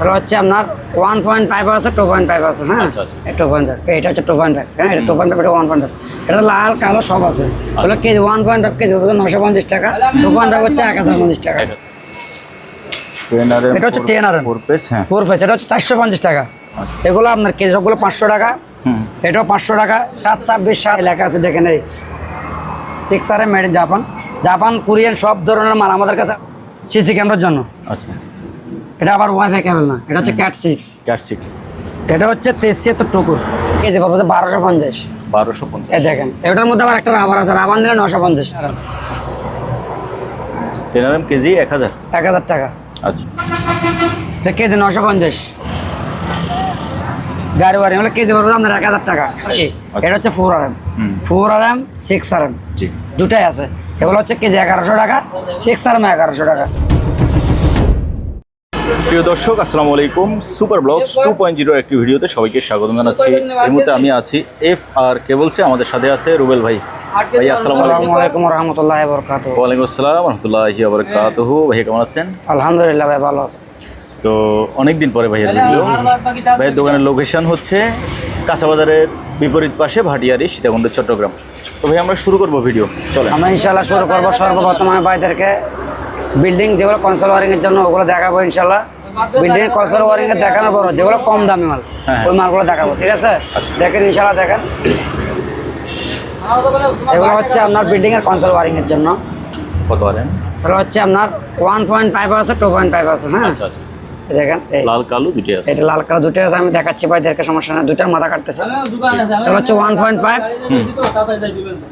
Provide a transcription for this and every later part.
এটা হচ্ছে আপনার ওয়ান পয়েন্ট ফাইভ আছে টু পয়েন্ট ফাইভ আছে হ্যাঁ? আচ্ছা, আচ্ছা। টু পয়েন্ট ফাইভ এটা হচ্ছে টু পয়েন্ট ফাইভ হ্যাঁ? এটা টু পয়েন্ট ফাইভ এটা ওয়ান পয়েন্ট ফাইভ এটা লাল কালো সব আছে। ওগুলো KG one point five KG হচ্ছে নশো পঞ্চাশ টাকা টু পয়েন্ট ফাইভ হচ্ছে এক হাজার পঞ্চাশ টাকা। এটা। হচ্ছে TNRM ফোর পেস হ্যাঁ। ফোর ফেস এটা হচ্ছে চারশো পঞ্চাশ টাকা। এগুলো আপনার কেজি সবগুলো পাঁচশো টাকা। এটাও পাঁচশো টাকা। সাত ছাব্বিশ সাত লেখা আছে দেখেন এই six R made in Japan Japan Korean সব ধরনের মাল আমাদের কাছে সিসি ক্যামেরার জন্য। আচ্ছা। এটা আবার ওয়াইফাই কেবল না এটা হচ্ছে ক্যাট সিক্স ক্যাট সিক্স এটা হচ্ছে তেছিয়াত্তর টুকুর। কেজি পাবো বারোশো পঞ্চাশ। বারোশো পঞ্চাশ। এ দেখেন এটার মধ্যে আবার একটা রাবার আছে রাবার দিলে নশো পঞ্চাশ। ট্রেনারের কেজি এক হাজার। এক হাজার টাকা। আচ্ছা। এটা কেজি নশো পঞ্চাশ। গাড়ি বাড়ি হলে কেজি পাবো আপনার এক হাজার টাকা। কি? এটা হচ্ছে four R M. Four R M six R M জি। দুটাই আছে। এগুলো হচ্ছে কেজি এগারোশো টাকা সিক্স আর এম এগারোশো টাকা। প্রিয় দর্শক আসসালামু আলাইকুম। Super blogs two point zero একটি ভিডিওতে সবাইকে স্বাগত জানাচ্ছি। এই মুহূর্তে আমি আছি এফ আর কে বলছে আমাদের সাথে আছে রুবেল ভাই। ভাই আসসালামু আলাইকুম। আসসালামু আলাইকুম রহমতুল্লাহ বরকাত ওয়ালাইকুম আসসালাম রহমতুল্লাহি বারাকাতুহু। ভাই কেমন আছেন? আলহামদুলিল্লাহ ভাই ভালো আছে। তো অনেক দিন পরে ভাইয়ের ভিডিও ভাইয়ের দোকানের লোকেশন হচ্ছে কাঁচাবাজারের বিপরীত পাশে ভাটিয়ারি সীতাকুণ্ড চট্টগ্রাম। তো ভাই আমরা শুরু করব ভিডিও চলে আমরা ইনশাল্লাহ শুরু করব সর্বপ্রথম আমি ভাইদেরকে বিল্ডিং যেগুলো কনসোল জন্য ওগুলো দেখাবো ইনশাল্লাহ বিল্ডিং কসর ওয়ারিং এর দেখানোর পর যেগুলো কম দামি মাল। হ্যাঁ। ওই মালগুলো দেখাবো ঠিক আছে? দেখেন ইনশাল্লাহ দেখেন। এগুলো হচ্ছে আপনার বিল্ডিং এর কনসোল ওয়ারিং এর জন্য। কত এগুলো হচ্ছে আপনার ওয়ান পয়েন্ট ফাইভ আছে টু পয়েন্ট ফাইভ আছে হ্যাঁ? আচ্ছা আচ্ছা। দেখেন লাল কালো দুটি আছে। এটা লাল কালার দুটো আছে আমি দেখাচ্ছি ভাইদেরকে সমস্যা নেই দুটার মাথা কাটতেছে। এটা হচ্ছে ওয়ান পয়েন্ট ফাইভ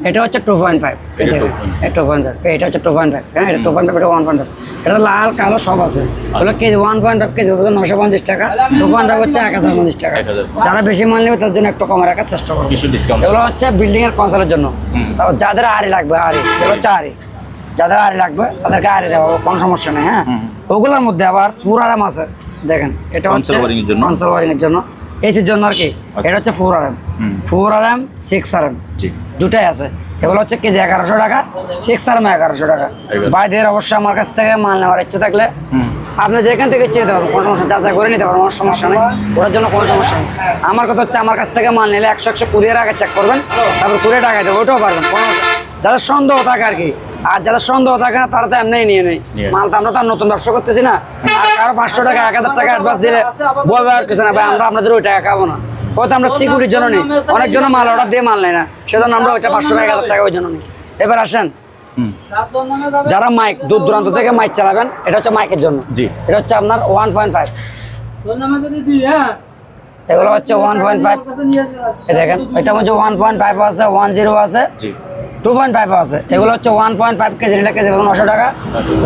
এটা হচ্ছে টু পয়েন্ট ফাইভ এটা টু পয়েন্ট ফাইভ এটা হচ্ছে টু পয়েন্ট ফাইভ হ্যাঁ এটা টু পয়েন্ট ফাইভ এটা ওয়ান পয়েন্ট ফাইভ এটা লাল কালো সব আছে। ওগুলো KG one point five KG হচ্ছে নশো পঞ্চাশ টাকা। টু পয়েন্ট ফাইভ হচ্ছে এক হাজার পঞ্চাশ। টাকা। যারা বেশি মাল নেবে তার জন্য একটু কমে রাখার চেষ্টা করব কিছু ডিসকাউন্ট এগুলো হচ্ছে বিল্ডিং এর কনসালের জন্য। যাদের আড়ি লাগবে আড়ি। এগুলো হচ্ছে আড়ি। যাদের আড়ি লাগবে তাদেরকে আড়ি দেওয়া কোনো সমস্যা নেই হ্যাঁ? ওগুলোর মধ্যে আবার ফুর আরাম আছে দেখেন এটা হচ্ছে? কনসোল ওয়ারিং এর জন্য? এসির জন্য। আর কি এটা হচ্ছে four R M. Four R M six R M দুটাই আছে। এগুলো হচ্ছে কেজি এগারোশো টাকা সিক্স আর এম এগারোশো টাকা। বাইদের অবশ্যই আমার কাছ থেকে মাল নেওয়ার ইচ্ছে থাকলে আপনি যেখান থেকে চেয়ে পারবেন কোনো সমস্যা যাচাই করে নিতে পারবেন আমার সমস্যা নেই। ওটার জন্য কোনো সমস্যা নেই। আমার কথা হচ্ছে আমার কাছ থেকে মাল নিলে একশো একশো কুড়িয়ে আগে চেক করবেন তারপর কুড়িয়ে টাকা দেবো ওটাও পারবেন কোনো যাদের সন্দেহ থাকে আর কি আর যারা সন্দেহ থাকে না তারা তো এমনি নিয়ে নেই নিয়ে নেয়। মাল তো আমরা তো আর নতুন ব্যবসা করতেছি না। আর কারও পাঁচশো টাকা এক হাজার টাকা অ্যাডভান্স দিলে বলবে আর কিছু না ভাই আমরা আপনাদের ওই টাকা খাব না। হয়তো আমরা সিকিউরিটির জন্য নিই। অনেক জন মাল অর্ডার দিয়ে মাল নেয় না। সেজন্য আমরা ওইটা পাঁচশো টাকা এক হাজার টাকা ওই জন্য নিই। এবার আসেন। যারা মাইক দূর দূরান্ত থেকে মাইক চালাবেন এটা হচ্ছে মাইকের জন্য। জি। এটা হচ্ছে আপনার ওয়ান পয়েন্ট ফাইভ এগুলো হচ্ছে ওয়ান পয়েন্ট ফাইভ দেখেন এটা হচ্ছে ওয়ান পয়েন্ট ফাইভ আছে ওয়ান জিরো আছে। জি। টু পয়েন্ট ফাইভ আছে। এগুলো হচ্ছে ওয়ান পয়েন্ট ফাইভ কেজি নিলে কেজি নশো টাকা।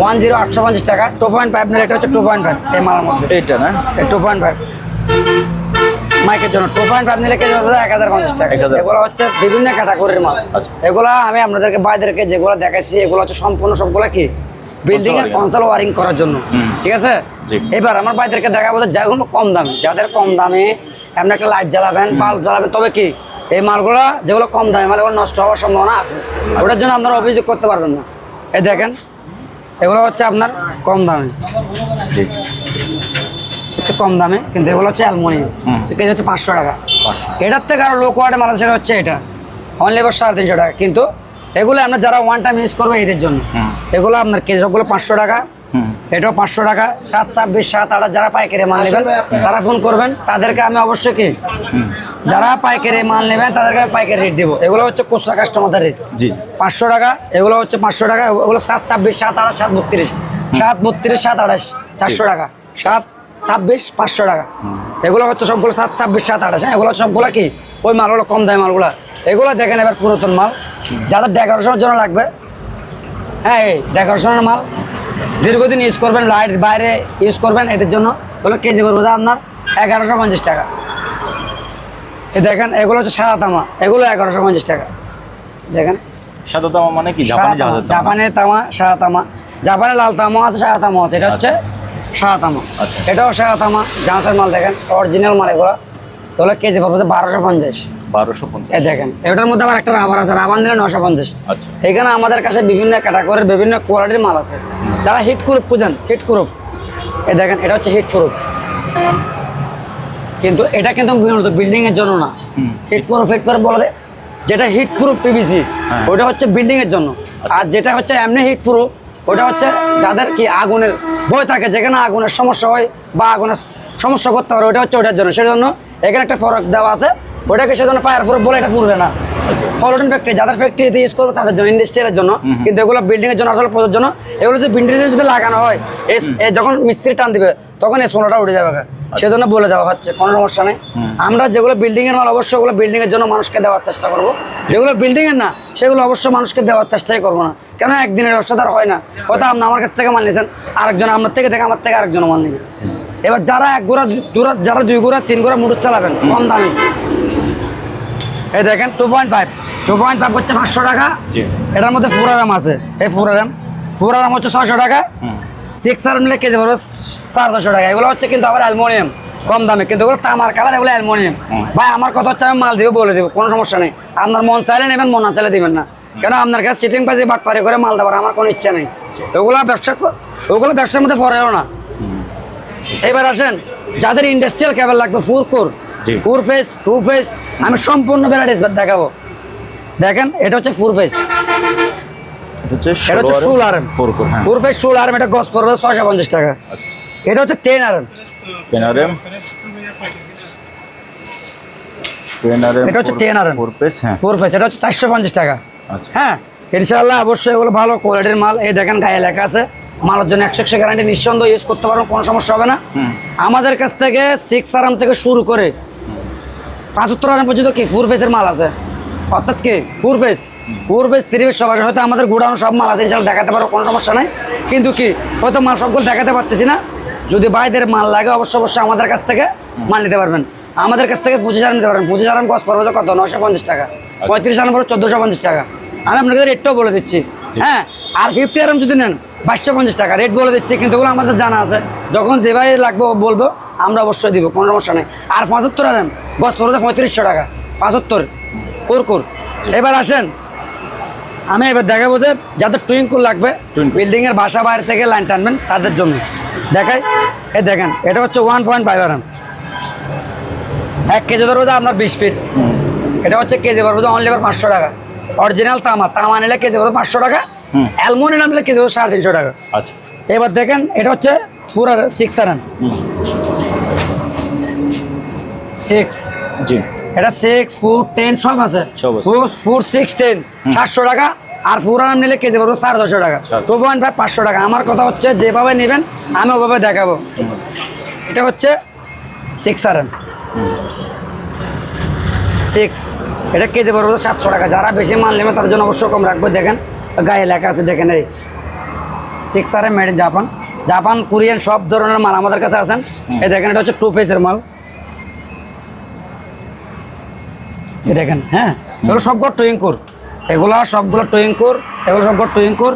ওয়ান জিরো আটশো পঞ্চাশ টাকা। টু পয়েন্ট ফাইভ নিলে এটা হচ্ছে টু পয়েন্ট ফাইভ এই মালের মধ্যে। এইটা না? টু পয়েন্ট ফাইভ মাইকের জন্য টু পয়েন্ট ফাইভ নিলে কেজি এক হাজার পঞ্চাশ টাকা। 1050 এগুলো হচ্ছে বিভিন্ন ক্যাটাগরির মাল। আচ্ছা। এগুলো আমি আপনাদেরকে বাইদেরকে যেগুলো দেখাচ্ছি এগুলো হচ্ছে সম্পূর্ণ সবগুলো কি? বিল্ডিং এর। কনসোল ওয়ারিং করার জন্য। ঠিক আছে? এবার আমার বাইদেরকে দেখাবো যে যেগুলো কম দামে যাদের কম দামে আপনি একটা লাইট জ্বালাবেন বাল্ব জ্বালাবেন তবে কি? এই মালগুলো যেগুলো কম দামে ওগুলো নষ্ট হওয়ার সম্ভাবনা আছে। ওটার জন্য আপনারা অভিযোগ করতে পারবেন না। এই দেখেন এগুলো হচ্ছে আপনার কম দামে। হচ্ছে কম দামে কিন্তু এগুলো হচ্ছে অ্যালমোনিয়াম। কেজি হচ্ছে পাঁচশো টাকা। এটার থেকে আরও লো কোয়ালিটি মাল সেটা হচ্ছে এটা। অনলি এবার সাড়ে তিনশো টাকা। কিন্তু এগুলো আমরা যারা ওয়ান টাইম ইউজ করব এদের জন্য। এগুলো আপনার কেজি সবগুলো পাঁচশো টাকা। এটাও পাঁচশো টাকা। সাত ছাব্বিশ সাত আট যারা পাইকারি মাল নেবেন তারা ফোন করবেন। তাদেরকে আমি অবশ্যই কি যারা পাইকারি মাল নেবেন তাদেরকে আমি পাইকারি রেট দেবো। এগুলো হচ্ছে খুচরা কাস্টমারদের রেট জি। পাঁচশো টাকা এগুলো হচ্ছে পাঁচশো টাকা ওগুলো সাত ছাব্বিশ সাত আঠাশ সাত বত্রিশ। সাত বত্রিশ সাত আঠাশ চারশো টাকা। সাত ছাব্বিশ পাঁচশো টাকা। এগুলো হচ্ছে সবগুলো সাত ছাব্বিশ সাত আঠাশ। হ্যাঁ এগুলো সবগুলো কি? ওই মালগুলো কম দামি মালগুলো। এগুলো দেখেন এবার পুরাতন মাল। যাদের ডেকোরেশনের জন্য লাগবে। হ্যাঁ এই ডেকোরেশনের মাল। দীর্ঘদিন ইউজ করবেন লাইট বাইরে ইউজ করবেন এদের জন্য ওগুলো কেজি পড়বে আপনার এগারোশো পঞ্চাশ টাকা। এই দেখেন এগুলো হচ্ছে সাদা তামা এগুলো এগারোশো পঞ্চাশ টাকা। দেখেন। সাদা তামা মানে কি? জাপানের তামা সাদা তামা। জাপানের লাল তামা আছে সাদা তামা আছে এটা হচ্ছে সাদা তামা। আচ্ছা। এটাও সাদা তামা জাহাজের মাল দেখেন অরিজিনাল মাল এগুলো। এগুলো কেজি পড়বে বারোশো পঞ্চাশ। বারোশো পঞ্চাশ। দেখেন এটার মধ্যে আবার একটা রাবার আছে রাবার দিলে নশো পঞ্চাশ। আচ্ছা। এখানে আমাদের কাছে বিভিন্ন ক্যাটাগরির বিভিন্ন কোয়ালিটির মাল আছে। যারা হিট প্রুফ বুঝেন হিট প্রুফ এই দেখেন এটা হচ্ছে হিট প্রুফ কিন্তু এটা কিন্তু মূলত বিল্ডিং এর জন্য না। হিট প্রুফ হিট প্রুফ বলা যেটা হিট প্রুফ পিভিসি। ওটা হচ্ছে বিল্ডিং এর জন্য। আর যেটা হচ্ছে এমনি হিট প্রুফ ওটা হচ্ছে যাদের কি আগুনের বই থাকে যেখানে আগুনের সমস্যা হয় বা আগুনের সমস্যা করতে পারে ওটা হচ্ছে ওটার জন্য। সেজন্য এখানে একটা ফরক দেওয়া আছে ওটাকে সেজন্য ফায়ার প্রুফ বলে এটা পুরবে না। ফলোটিন ফ্যাক্টরি যাদের ফ্যাক্টরিতে ইউজ করবে তাদের জন্য ইন্ডাস্ট্রিয়ালের জন্য। কিন্তু এগুলো বিল্ডিং এর জন্য আসলে প্রযোজ্য না এগুলো যদি বিল্ডিং যদি লাগানো হয় যখন মিস্ত্রি টান দিবে তখন এই সোনাটা উঠে যাবে। সেজন্য বলে দেওয়া হচ্ছে কোনো সমস্যা নেই। আমরা যেগুলো বিল্ডিং এর মাল অবশ্যই ওগুলো বিল্ডিং এর জন্য মানুষকে দেওয়ার চেষ্টা করব। যেগুলো বিল্ডিং এর না সেগুলো অবশ্যই মানুষকে দেওয়ার চেষ্টাই করব না। কেন একদিনের ব্যবসাদার হয় না। হয়তো আপনি আমার কাছ থেকে মাল নিয়েছেন আরেকজন আপনার থেকে দেখে আমার থেকে আরেকজন মাল নিবে। এবার যারা এক গোড়া যারা দুই গোড়া তিন গোড়া মোটর চালাবেন কম দামি। এই দেখেন two point five two point five হচ্ছে পাঁচশো টাকা। এটার মধ্যে ফুরা রাম আছে। এই ফুরা রাম ফুরা রাম হচ্ছে ছয়শো টাকা। সিক্স আর মিলে কেজি পড়বে সাড়ে দশশো টাকা। এগুলো হচ্ছে কিন্তু আবার অ্যালমোনিয়াম কম দামে। কিন্তু এগুলো তামার কালার এগুলো অ্যালমোনিয়াম ভাই আমার কথা হচ্ছে আমি মাল দিব বলে দেবো কোনো সমস্যা নেই। আপনার মন চাইলে নেবেন মন না চাইলে দিবেন না। কেন? আপনার কাছে সিটিং পাশে বাটপারি করে মাল দেওয়ার আমার কোনো ইচ্ছা নেই। ওগুলো ব্যবসা ওগুলো ব্যবসার মধ্যে পড়েও না। এবার আসেন যাদের ইন্ডাস্ট্রিয়াল কেবল লাগবে full core. Four phase two phase আমি সম্পূর্ণ ভ্যারাইটিস দেখাবো। দেখেন এটা হচ্ছে ফোর ফেস এটা হচ্ছে ষোলো ফোর হ্যাঁ। ফেস ষোলো আরএম এটা গস পড়বে ছয়শো পঞ্চাশ টাকা। আচ্ছা। এটা হচ্ছে টেন পেনারেম এটা হচ্ছে 10 RM ফোর পেস হ্যাঁ। ফোর ফেস এটা হচ্ছে চারশো পঞ্চাশ টাকা। আচ্ছা। হ্যাঁ ইনশাল্লাহ অবশ্যই এগুলো ভালো কোয়ালিটির মাল। এই দেখেন গায়ে লেখা আছে মালের জন্য একশো একশো গ্যারান্টি নিঃসন্দেহ ইউজ করতে পারব কোনো সমস্যা হবে না। আমাদের কাছ থেকে সিক্স আরাম থেকে শুরু করে পাঁচাত্তর আরাম পর্যন্ত কি? ফোর ফেসের মাল আছে। অর্থাৎ কি? Four phase four phase three phase সব আছে হয়তো আমাদের গোডাউন সব মাল আছে। ইনশাল্লাহ দেখাতে পারব কোনো সমস্যা নেই। কিন্তু কি? হয়তো মাল সবগুলো দেখাতে পারতেছি না। যদি বাইদের মাল লাগে অবশ্যই অবশ্যই আমাদের কাছ থেকে মাল নিতে পারবেন। আমাদের কাছ থেকে পঁচিশ হাজার নিতে পারবেন। পঁচিশ হাজার গছ পড়বে কত? নশো পঞ্চাশ টাকা। পঁয়ত্রিশ হাজার পড়বে চোদ্দোশো পঞ্চাশ টাকা। আমি আপনাকে রেটটাও বলে দিচ্ছি। হ্যাঁ? আর ফিফটি আরাম যদি নেন বাইশশো পঞ্চাশ টাকা। রেট বলে দিচ্ছি কিন্তু ওগুলো আমাদের জানা আছে। যখন যেভাবে লাগবে বলব আমরা অবশ্যই দিব কোনো সমস্যা নেই। আর পঁচাত্তর আরাম গছ পড়বে পঁয়ত্রিশশো টাকা পঁচাত্তর কোরকুর এবার আসেন আমি এবার দেখাবো যে যাদের টুইং টুইঙ্কুল লাগবে। বিল্ডিং এর বাসা বাইরে থেকে লাইন টানবেন তাদের জন্য। দেখাই এ দেখেন এটা হচ্ছে ওয়ান পয়েন্ট ফাইভ আরাম এক কেজি ধরবো আপনার বিশ ফিট এটা হচ্ছে কেজি পড়বে যে অনলি পাঁচশো টাকা। অরিজিনাল তামা তামা নিলে কেজি পড়বে পাঁচশো টাকা। অ্যালমোনিয়াম নিলে কেজি পড়বে সাড়ে তিনশো টাকা। আচ্ছা। এবার দেখেন এটা হচ্ছে four R six R M six জি। এটা সিক্স ফুট টেন সব আছে। ফুট সিক্স টেন সাতশো টাকা। আর ফুর আরাম নিলে কেজি পড়বে সাড়ে দশশো টাকা। টু পয়েন্ট ফাইভ পাঁচশো টাকা। আমার কথা হচ্ছে যেভাবে নেবেন আমি ওভাবে দেখাবো। এটা হচ্ছে সিক্স আরাম সিক্স এটা কেজি পড়বে সাতশো টাকা। যারা বেশি মাল নেবে তার জন্য অবশ্যই কম রাখব। দেখেন গায়ে লেখা আছে দেখেন এই। Six R made in Japan Japan Korean সব ধরনের মাল আমাদের কাছে আছেন। এই দেখেন এটা হচ্ছে টু ফেসের মাল। এই দেখেন হ্যাঁ? এগুলো সবগুলো টুইঙ্কুর এগুলো সবগুলো টুইঙ্কুর এগুলো সবগুলো টুইঙ্কুর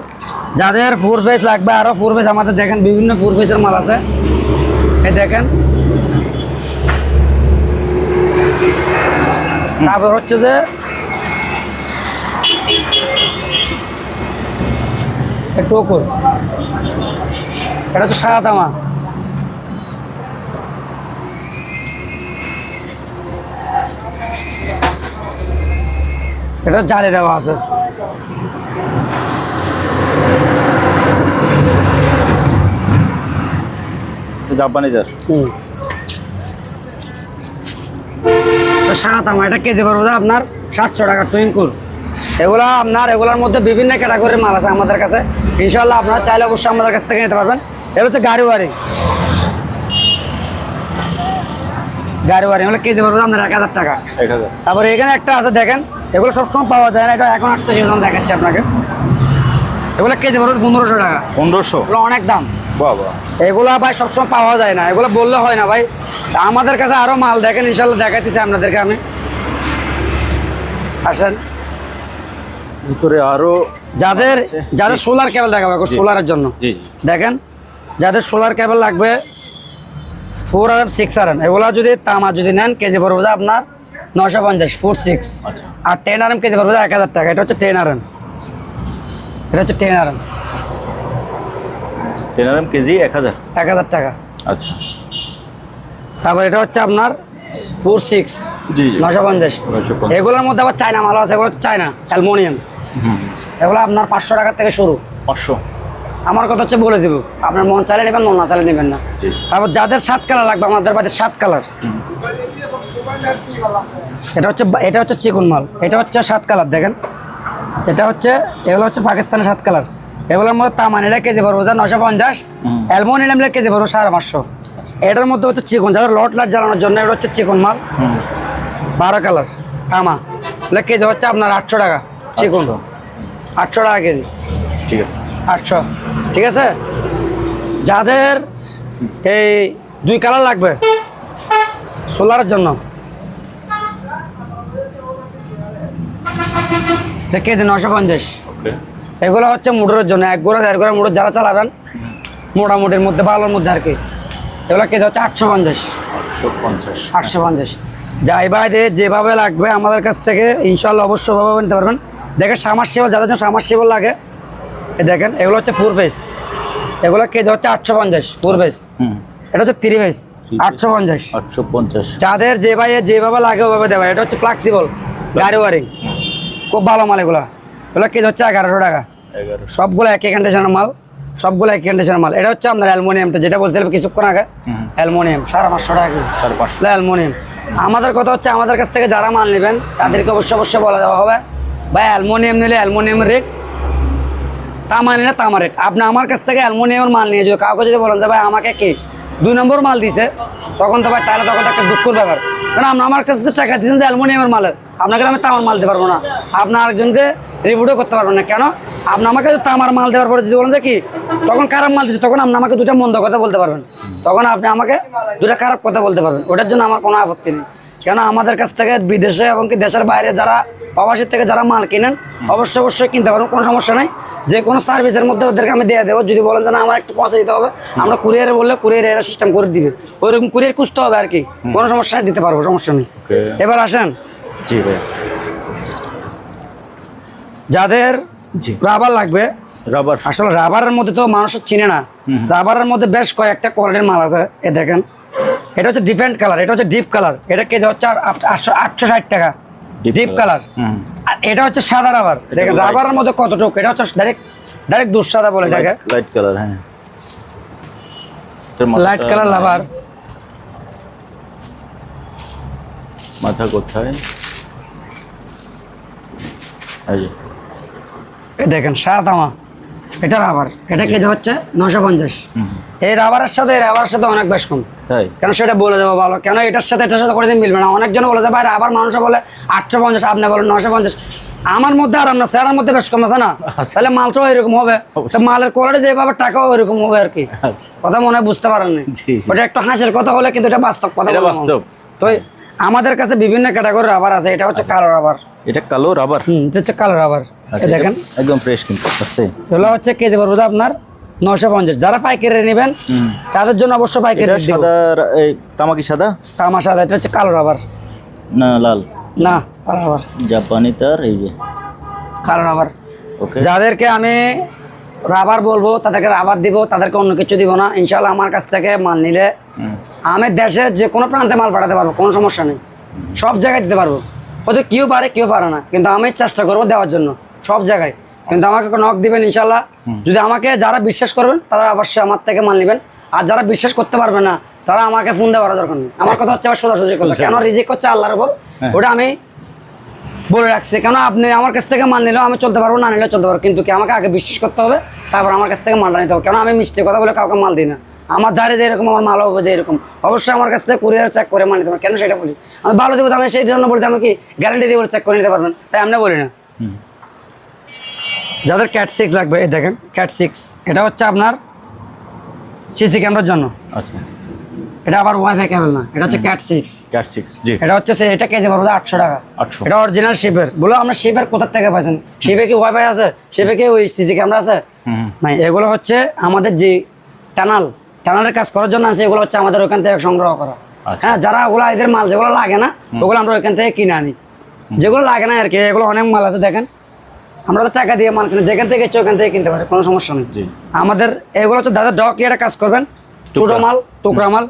যাদের ফোর ফেস লাগবে আরও ফোর ফেস আমাদের দেখেন, বিভিন্ন ফোর ফেসের মাল আছে। এই দেখেন। তারপর হচ্ছে যে টোকর এটা হচ্ছে সাদা তামা। এটা জালে দেওয়া আছে। জাপানি যার হুম। তো সাদা এটা কেজি পড়বে আপনার সাতশো টাকা এগুলা আপনার এগুলোর মধ্যে বিভিন্ন ক্যাটাগরির মাল আছে আমাদের কাছে। ইনশাল্লাহ আপনারা চাইলে অবশ্যই আমাদের কাছ থেকে নিতে পারবেন। এটা হচ্ছে গাড়ি ওয়ারিং। গাড়ি ওয়ারিং হলে কেজি পড়বে আপনার এক হাজার টাকা। তারপরে এখানে একটা আছে দেখেন এগুলো সবসময় পাওয়া যায় না। এটা এখন আসছে সেরকম দেখাচ্ছি আপনাকে। এগুলো কেজি পড়বে পনেরোশো টাকা। পনেরোশো? এগুলো অনেক দাম। বাবা। এগুলা ভাই সবসময় পাওয়া যায় না। এগুলো বললে হয় না ভাই। আমাদের কাছে আরও মাল দেখেন ইনশাল্লাহ দেখাইতেছি আপনাদেরকে আমি। আসেন। ভিতরে আরও যাদের যাদের সোলার কেবল দেখাবো জি। সোলারের জন্য। দেখেন যাদের সোলার কেবল লাগবে four R M six R M এগুলো যদি তামা যদি নেন কেজি পড়বে আপনার নশো পঞ্চাশ ফোর সিক্স আচ্ছা। আর টেন আর এম কেজি পড়বে এক হাজার টাকা এটা হচ্ছে টেন আর এম এটা হচ্ছে ten R M ten R M KG এক হাজার? এক হাজার টাকা। আচ্ছা। তারপর এটা হচ্ছে আপনার ফোর সিক্স নশো পঞ্চাশ। এগুলোর মধ্যে আবার চায়না মাল আছে এগুলো চায়না অ্যালমোনিয়াম। এগুলো আপনার পাঁচশো টাকার থেকে শুরু। পাঁচশো। আমার কথা হচ্ছে বলে দিব আপনার মন চাইলে নেবেন মন না চাইলে নেবেন না। তারপর যাদের সাত কালার লাগবে আমাদের বাড়িতে সাত কালার। এটা হচ্ছে এটা হচ্ছে চিকন মাল। এটা হচ্ছে সাত কালার দেখেন। এটা হচ্ছে এগুলো হচ্ছে পাকিস্তানের সাত কালার। এগুলোর মধ্যে তামা নিলে কেজি পড়ব যা নশো পঞ্চাশ। অ্যালমোনিয়াম নিলে কেজি পড়ব সাড়ে পাঁচশো। এটার মধ্যে হচ্ছে চিকন যাদের লট লাট জ্বালানোর জন্য এটা হচ্ছে চিকন মাল। বারো কালার তামা। এগুলো কেজি হচ্ছে আপনার আটশো টাকা চিকন। আটশো টাকা কেজি। ঠিক আছে। আটশো। ঠিক আছে? যাদের এই দুই কালার লাগবে সোলারের জন্য। এটা কেজি নশো পঞ্চাশ। এগুলো হচ্ছে মোটরের জন্য এক গোড়া দেড় গোড়া মোটর যারা চালাবেন মোটামুটির মধ্যে ভালোর মধ্যে আর কি। এগুলো কেজি হচ্ছে আটশো পঞ্চাশ। আটশো পঞ্চাশ। যাই বাইরে যেভাবে লাগবে আমাদের কাছ থেকে ইনশাল্লাহ অবশ্যই ভাবে নিতে পারবেন। দেখেন সামার সেবল যাদের জন্য সামার সেবল লাগে দেখেন এগুলো হচ্ছে ফোর ফেস এগুলো কেজি হচ্ছে আটশো পঞ্চাশ ফোর ফেস হুম। এটা হচ্ছে থ্রি ফেস আটশো পঞ্চাশ। আটশো পঞ্চাশ। যাদের যে ভাই যেভাবে লাগে ওভাবে দেবে এটা হচ্ছে ফ্লেক্সিবল গাড়ি ওয়ারিং খুব ভালো মাল এগুলো। এগুলো কেজি হচ্ছে এগারোশো টাকা। সবগুলো একই কন্ডিশনের মাল সবগুলো একই কন্ডিশনের মাল। এটা হচ্ছে আপনার অ্যালমোনিয়ামটা যেটা বলছিলাম কিছুক্ষণ আগে। অ্যালমোনিয়াম সাড়ে পাঁচশো টাকা কেজি। অ্যালমোনিয়াম। আমাদের কথা হচ্ছে আমাদের কাছ থেকে যারা মাল নেবেন তাদেরকে অবশ্যই অবশ্যই বলা দেওয়া হবে ভাই অ্যালমোনিয়াম নিলে অ্যালমোনিয়াম রেট তামা নিলে তামা রেট আপনি আমার কাছ থেকে অ্যালমোনিয়ামের মাল নিয়ে যদি কাউকে যদি বলেন যে ভাই আমাকে কে দুই নম্বর মাল দিছে? তখন তো ভাই তাহলে তখন একটা দুঃখের ব্যাপার। কারণ আপনি আমার কাছে তো টাকা দিয়েছেন যে অ্যালমোনিয়ামের মালের। আপনাকে আমি তামার মাল দিতে পারব না। আপনার আরেকজনকে রিভিউও করতে পারবেন না। কেন? আপনি আমাকে তামার মাল দেওয়ার পরে যদি বলেন যে কি তখন খারাপ মাল দিচ্ছে তখন আপনি আমাকে দুটা মন্দ কথা বলতে পারবেন। তখন আপনি আমাকে দুটা খারাপ কথা বলতে পারবেন। ওটার জন্য আমার কোনো আপত্তি নেই। কেন? আমাদের কাছ থেকে বিদেশে এবং কি দেশের বাইরে যারা প্রবাসীর থেকে যারা মাল কিনেন অবশ্যই অবশ্যই কিনতে পারবেন কোনো সমস্যা নেই। যে কোনো সার্ভিসের মধ্যে ওদেরকে আমি দিয়ে দেবো। যদি বলেন যে না আমার একটু পৌঁছে দিতে হবে আমরা কুরিয়ারে বললে কুরিয়ার এরা সিস্টেম করে দিবে। ওইরকম কুরিয়ার খুঁজতে হবে আর কি। কোনো সমস্যা দিতে পারব সমস্যা নেই। এবার আসেন জি ভাইয়া। যাদের জি। রাবার লাগবে রাবার। আসলে রাবারের মধ্যে তো মানুষ চিনে না। রাবারের মধ্যে বেশ কয়েকটা কোয়ালিটির মাল আছে এ দেখেন। এটা হচ্ছে ডিফারেন্ট কালার এটা হচ্ছে ডিপ কালার এটা কেজি হচ্ছে আট- আটশো আটশো ষাট টাকা। ডিপ কালার হুম। আর এটা হচ্ছে সাদা রাবার। দেখেন রাবারের মধ্যে কতটুকু এটা হচ্ছে ডাইরেক্ট ডাইরেক্ট দুঃসাদা বলে এটাকে। লাইট কালার হ্যাঁ। লাইট কালার রাবার মাথা কোথায়? দেখেন সাদা তামা এটা রাবার এটা কেজি হচ্ছে নশো পঞ্চাশ। এই রাবারের সাথে রাবারের সাথে অনেক বেশ কম। তাই? কেন সেটা বলে দেবো ভালো? কেন এটার সাথে এটার সাথে কোনোদিন মিলবে না? অনেকজন বলে যে ভাই আবার মানুষ বলে আটশো পঞ্চাশ আপনি বলেন নশো পঞ্চাশ। আমার মধ্যে আর আপনার স্যারের মধ্যে বেশ কম আছে না? তাহলে মালটাও এরকম হবে। তো মালের কোয়ালিটি যেভাবে টাকাও এরকম হবে আর কি। আচ্ছা। কথা মনে হয় বুঝতে পারেন না। ওটা একটু হাসির কথা হলে কিন্তু এটা বাস্তব কথা বাস্তব। তো আমাদের কাছে বিভিন্ন ক্যাটাগরি রাবার আছে। এটা হচ্ছে কালো রাবার এটা কালো রাবার? হুম এটা হচ্ছে কালো রাবার। আচ্ছা দেখেন। একদম ফ্রেশ কিন্তু এগুলো হচ্ছে কেজি পড়বে আপনার নশো পঞ্চাশ। যারা পাইকারি নেবেন তাদের জন্য অবশ্যই পাইকারি সাদা এই তামাকি সাদা? আমার সাথে এটা হচ্ছে কালো রাবার। না লাল। না কালো রাবার। জাপানি তার এই যে। কালো রাবার। ওকে যাদেরকে আমি রাবার বলব তাদেরকে রাবার দিব তাদেরকে অন্য কিছু দিব না। ইনশাল্লাহ আমার কাছ থেকে মাল নিলে আমি দেশে যে কোনো প্রান্তে মাল পাঠাতে পারব কোনো সমস্যা নেই। সব জায়গায় দিতে পারব। হয়তো কেউ পারে কেউ পারে না। কিন্তু আমি চেষ্টা করব দেওয়ার জন্য সব জায়গায়। কিন্তু আমাকে নক দিবেন ইনশাল্লাহ যদি আমাকে যারা বিশ্বাস করবেন তারা অবশ্যই আমার থেকে মাল নেবেন। আর যারা বিশ্বাস করতে পারবে না তারা আমাকে ফোন দেওয়ার দরকার নেই। আমার কথা হচ্ছে আবার সোজাসুজি কথা। কেন রিজেক্ট করছে আল্লাহর উপর? হ্যাঁ। ওটা আমি বলে রাখছি। কেন আপনি আমার কাছ থেকে মাল নিলেও আমি চলতে পারব না নিলেও চলতে পারব। কিন্তু কি আমাকে আগে বিশ্বাস করতে হবে? তারপর আমার কাছ থেকে মালটা নিতে হবে। কেন আমি মিষ্টি কথা বলে কাউকে মাল দিই না? আমার ধারে যে এরকম আমার মাল হবে যে এরকম। অবশ্যই আমার কাছ থেকে কুরিয়ার চেক করে মাল নিতে পারব কেন সেটা বলি? আমি ভালো দেবো আমি সেই জন্য বলতে আমি কি গ্যারান্টি দিয়ে চেক করে নিতে পারবেন তাই আমরা বলি না। যাদের ক্যাট সিক্স লাগবে এই দেখেন ক্যাট সিক্স এটা হচ্ছে আপনার সিসি ক্যামেরার জন্য। আচ্ছা। এটা আবার ওয়াইফাই কেবল না এটা হচ্ছে ক্যাট সিক্স ক্যাট সিক্স জি। এটা হচ্ছে সে এটা কেজি পড়বে আটশো টাকা। 800 এটা অরিজিনাল শিপের বলো আমরা শিপের কোথা থেকে পাইছেন? শিপে কি ওয়াইফাই আছে? শিপে কি ওই সিসি ক্যামেরা আছে? নাই এগুলো হচ্ছে আমাদের যে টানাল টানালের কাজ করার জন্য আছে এগুলো হচ্ছে আমাদের ওখান থেকে সংগ্রহ করা। আচ্ছা। হ্যাঁ যারা ওগুলো এদের মাল যেগুলো লাগে না ওগুলো আমরা ওইখান থেকে কিনে আনি। যেগুলো লাগে না আর কি এগুলো অনেক মাল আছে দেখেন। আমরা তো টাকা দিয়ে মাল কিনে যেখান থেকে ইচ্ছে ওখান থেকে কিনতে পারি কোনো সমস্যা নেই। আমাদের এগুলো হচ্ছে দাদা ডক ইয়ারে কাজ করবেন। ছোটো মাল টুকরা মাল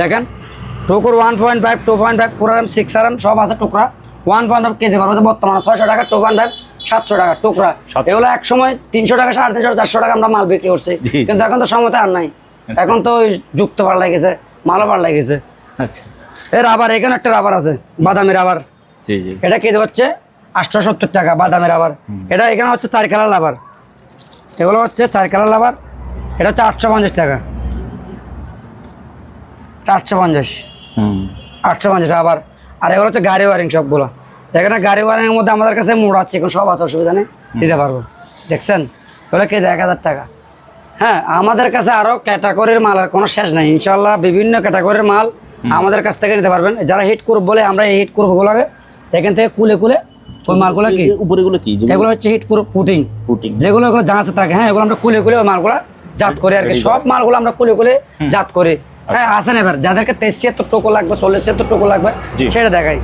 দেখেন। টুকুর one point five two point five four R M six R M সব আছে টুকরা। ওয়ান পয়েন্ট ফাইভ কেজি পারব বর্তমানে ছয়শো টাকা টু পয়েন্ট ফাইভ সাতশো টাকা টুকরা। 700 এগুলো এক সময় তিনশো টাকা সাড়ে তিনশো চারশো টাকা আমরা মাল বিক্রি করছি। কিন্তু এখন তো সময় আর নাই। এখন তো ওই যুক্ত পাল্লা গেছে মালও পাল্লা গেছে আচ্ছা। এ রাবার এখানে একটা রাবার আছে বাদামি রাবার। এটা কেজি হচ্ছে? আটশো সত্তর টাকা বাদামি রাবার। এটা এখানে হচ্ছে চার কালার রাবার। এগুলো হচ্ছে চার কালার রাবার। এটা হচ্ছে আটশো পঞ্চাশ টাকা। আটশো পঞ্চাশ। আটশো পঞ্চাশ আবার আর এগুলো হচ্ছে গাড়ি ওয়ারিং সবগুলো। এখানে গাড়ি ওয়ারিং এর মধ্যে আমাদের কাছে মোড় আছে এখন সব আছে অসুবিধা নেই। দিতে পারব। দেখছেন? এগুলো কেজি এক হাজার টাকা। হ্যাঁ আমাদের কাছে আরও ক্যাটাগরির মালের কোনো শেষ নাই। ইনশাল্লাহ বিভিন্ন ক্যাটাগরির মাল আমাদের কাছ থেকে নিতে পারবেন। যারা হিট করব বলে আমরা এই হিট করবগুলোকে এখান থেকে কুলে কুলে ওই মালগুলো কি? উপরেগুলো কি? এগুলো হচ্ছে হিট পুরো পুটিং পুটিং যেগুলো এগুলো জাহাজে থাকে হ্যাঁ এগুলো আমরা কুলে কুলে ওই মালগুলো জাত করে আর কি। সব মালগুলো আমরা কুলে কুলে জাত করে। হ্যাঁ আসেন এবার। যাদেরকে তেইশ ছিয়াত্তর টোকো লাগবে চল্লিশ ছিয়াত্তর টোকো লাগবে সেটা দেখাই।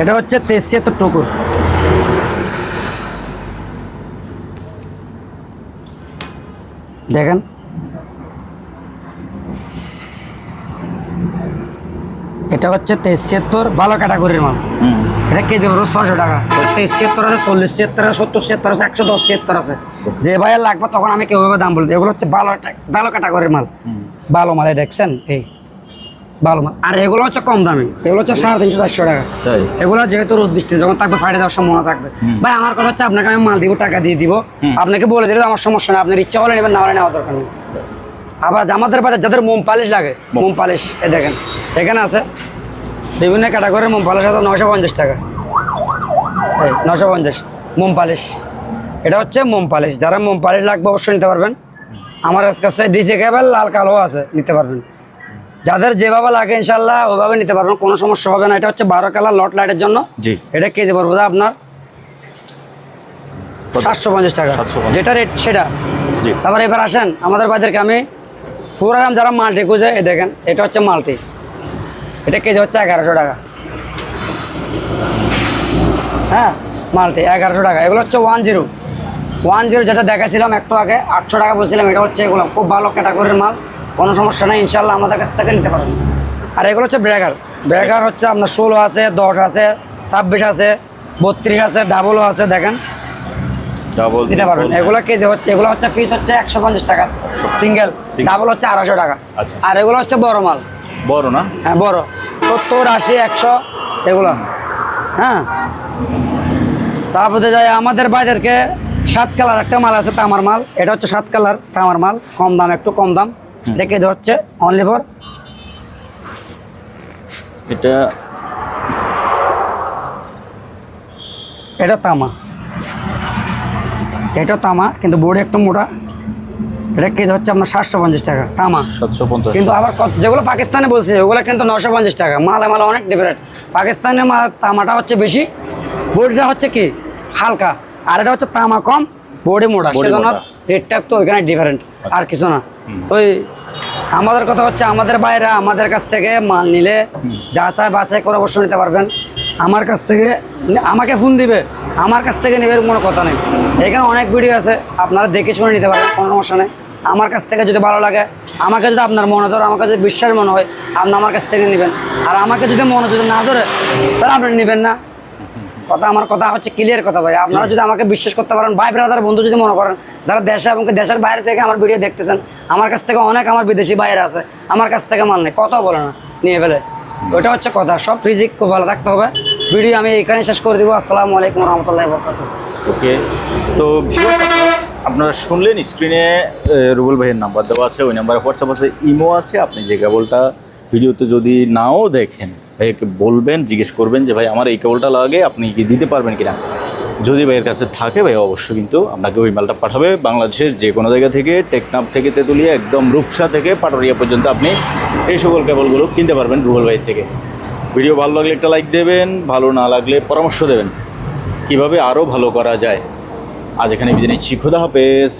এটা হচ্ছে তেইশ ছিয়াত্তর টুকুর দেখেন। এটা হচ্ছে তেইশ ছিয়াত্তর ভালো ক্যাটাগরির মাল। এটা কেজি পড়বে ছশো টাকা। তেইশ ছিয়াত্তর আছে চল্লিশ ছিয়াত্তর আছে সত্তর ছিয়াত্তর আছে একশো দশ ছিয়াত্তর আছে। যে ভাইয়ের লাগবে তখন আমি কেউভাবে দাম বলি এগুলো হচ্ছে ভালো ভালো ক্যাটাগরির মাল। ভালো মাল দেখছেন? এই ভালো মাল আর এগুলো হচ্ছে কম দামি। এগুলো হচ্ছে সাড়ে তিনশো চারশো টাকা। এগুলো যেহেতু রোদ বৃষ্টি যখন থাকবে ফাটে যাওয়ার সম্ভাবনা থাকবে। ভাই আমার কথা হচ্ছে আপনাকে আমি মাল দিব টাকা দিয়ে দিব। আপনাকে বলে দিলে আমার সমস্যা নেই। আপনার ইচ্ছা হলে নেবেন না হলে নেওয়ার দরকার নেই। আবার আমাদের বাজার যাদের মোম পালিশ লাগে মোম। পালিশ এ দেখেন এখানে আছে বিভিন্ন ক্যাটাগরির মোম পালিশ আছে নশো পঞ্চাশ টাকা। নশো পঞ্চাশ মোম পালিশ। এটা হচ্ছে মোম পালিশ। যারা মোম পালিশ লাগবে অবশ্যই নিতে পারবেন। আমার কাছে ডিসি কেবল লাল কালো আছে নিতে পারবেন। যাদের যেভাবে লাগে ইনশাল্লাহ ওইভাবে নিতে পারবেন কোনো সমস্যা হবে না। এটা হচ্ছে বারো কালার লট লাইটের জন্য। জি। এটা কেজি পড়বে আপনার? সাতশো পঞ্চাশ টাকা। 750 যেটা রেট সেটা। জি। তারপর এবার আসেন আমাদের বাজারকে আমি ফুরারাম যারা মাল্টি খুঁজে এই দেখেন এটা হচ্ছে মাল্টি। এটা কেজি হচ্ছে এগারোশো টাকা। হ্যাঁ মাল্টি এগারোশো টাকা। এগুলো হচ্ছে ওয়ান জিরো। ওয়ান জিরো যেটা দেখাছিলাম একটু আগে আটশো টাকা বলছিলাম এটা হচ্ছে এগুলো। খুব ভালো ক্যাটাগরির মাল। কোনো সমস্যা নেই ইনশাল্লাহ আমাদের কাছ থেকে নিতে পারবেন। আর এগুলো হচ্ছে ব্রেকার ব্রেকার হচ্ছে আপনার ষোলো আছে দশ আছে ছাব্বিশ আছে বত্রিশ আছে ডাবলও আছে দেখেন। নিতে পারবেন। এগুলো কেজি হচ্ছে এগুলো হচ্ছে হচ্ছে একশো পঞ্চাশ টাকা। সিঙ্গেল ডাবল হচ্ছে আড়াইশো টাকা। আচ্ছা। আর এগুলো হচ্ছে বড় মাল। বড় না? হ্যাঁ বড়। সত্তর আশি একশো এগুলো। হ্যাঁ। তারপরে যাই আমাদের বাজারকে সাত কালার একটা মাল আছে তামার মাল। এটা হচ্ছে সাত কালার তামার মাল। কম দাম একটু কম দাম। এটা কেজি হচ্ছে অনলি ফর এটা এটা তামা। এটা তামা কিন্তু বোর্ড একটু মোটা। এটা কেজি হচ্ছে আপনার সাতশো পঞ্চাশ টাকা তামা। সাতশো পঞ্চাশ। কিন্তু আবার যেগুলো পাকিস্তানে বলছে ওগুলো কিন্তু নশো পঞ্চাশ টাকা। মালা মালা অনেক ডিফারেন্ট পাকিস্তানের মাল তামাটা হচ্ছে বেশি বডিটা হচ্ছে কি? হালকা। আর এটা হচ্ছে তামা কম বডি মোটা। সেজন্য রেটটা তো ওইখানে ডিফারেন্ট আর কিছু না। তো এই আমাদের কথা হচ্ছে আমাদের বাইরে আমাদের কাছ থেকে মাল নিলে যাচাই বাছাই করে অবশ্যই নিতে পারবেন। আমার কাছ থেকে আমাকে ফোন দিবে আমার কাছ থেকে নেবে কোনো কথা নেই। এখানে অনেক ভিডিও আছে আপনারা দেখে শুনে নিতে পারবেন কোনো সমস্যা নেই। আমার কাছ থেকে যদি ভালো লাগে আমাকে যদি আপনার মনে ধরে আমার কাছে বিশ্বাস মনে হয় আপনি আমার কাছ থেকে নেবেন। আর আমাকে যদি মনে যদি না ধরে তাহলে আপনি নেবেন না। কথা আমার কথা হচ্ছে ক্লিয়ার কথা ভাই। আপনারা যদি আমাকে বিশ্বাস করতে পারেন ভাই ব্রাদার বন্ধু যদি মনে করেন যারা দেশে এবং দেশের বাইরে থেকে আমার ভিডিও দেখতেছেন আমার কাছ থেকে অনেক আমার বিদেশি বাইরে আছে আমার কাছ থেকে মাল নেই কত বলে না নিয়ে ফেলে। ওইটা হচ্ছে কথা সব ফিজিক খুব ভালো থাকতে হবে। ভিডিও আমি এখানে শেষ করে দিব আসসালামু আলাইকুম রহমতুল্লাহ বরকাত ওকে তো আপনারা শুনলেন স্ক্রিনে রুবুল ভাইয়ের নাম্বার দেওয়া আছে ওই নাম্বারে হোয়াটসঅ্যাপ আছে ইমো আছে আপনি যে কেবলটা ভিডিওতে যদি নাও দেখেন ভাইকে বলবেন, জিজ্ঞেস করবেন যে, ভাই, আমার এই কেবলটা লাগে, আপনি কি দিতে পারবেন কিনা? যদি ভাইয়ের কাছে থাকে, ভাই, অবশ্যই কিন্তু আপনাকে ওই মালটা পাঠাবে। বাংলাদেশের যে কোনো জায়গা থেকে, টেকনাফ থেকে, তেঁতুলিয়া, একদম রূপসা থেকে, পাটুরিয়া পর্যন্ত আপনি এই সকল কেবলগুলো কিনতে পারবেন রুবুল ভাইয়ের থেকে। ভিডিও ভালো লাগলে একটা লাইক দেবেন, ভালো না লাগলে পরামর্শ দেবেন। কীভাবে আরও ভালো করা যায়? আজ এখানে বিদায় নিচ্ছি। খুদা হাফেজ।